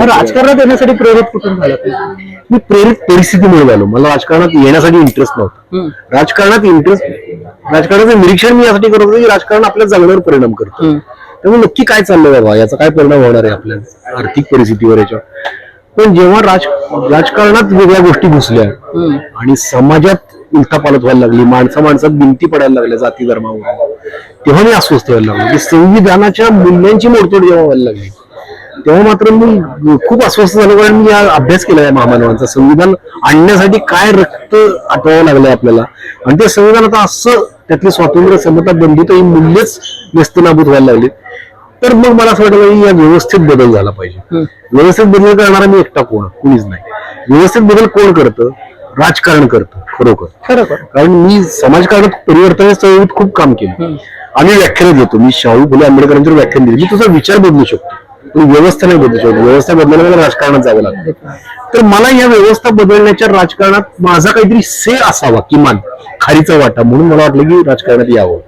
राजकारणात येण्यासाठी प्रेरित कुठून झाला? मी प्रेरित परिस्थितीमुळे झालो मला राजकारणात येण्यासाठी इंटरेस्ट नव्हता. राजकारणात इंटरेस्ट राजकारणाचं निरीक्षण मी यासाठी करत होतो की राजकारण आपल्या जगण्यावर परिणाम करतं. त्यामुळे नक्की काय चाललंय बाबा याचा काय परिणाम होणार आहे आपल्या आर्थिक परिस्थितीवर याच्या पण जेव्हा राज राजकारणात वेगळ्या गोष्टी घुसल्या. आणि समाजात उलथापालट व्हायला लागली माणसा माणसात भिंती पडायला लागल्या जाती धर्मावर तेव्हा मी अस्वस्थ व्हायला लागलो की संविधानाच्या मूल्यांची मोडतोड जेव्हा व्हायला लागली तेव्हा मात्र मी खूप अस्वस्थ झालो कारण मी हा अभ्यास केला आहे महामानवांचा. संविधान आणण्यासाठी काय रक्त आठवावं लागलंय आपल्याला? आणि ते संविधान आता असं त्यातली स्वातंत्र्य समता बंधुता ही मूल्यच नेस्तनाभूत व्हायला लागली. तर मग मला असं वाटलं की या व्यवस्थेत बदल झाला पाहिजे. व्यवस्थेत बदल करणारा मी एकटा कोण? कुणीच नाही. व्यवस्थेत बदल कोण करतं? राजकारण करतं खरोखर. खरं खरं कारण मी समाजकारणात परिवर्तन चळवळीत खूप काम केलं. आम्ही व्याख्यान देतो. मी शाहू फुले आंबेडकरांच्यावर व्याख्यान दिले मी तुझा विचार बदलू शकतो. व्यवस्था नाही बदलू शकतो व्यवस्था बदलण्याला राजकारणात जावं लागतं. तर मला या व्यवस्था बदलण्याच्या राजकारणात माझा काहीतरी से असावा किमान खारीचा वाटा म्हणून मला वाटलं की राजकारणात यावं.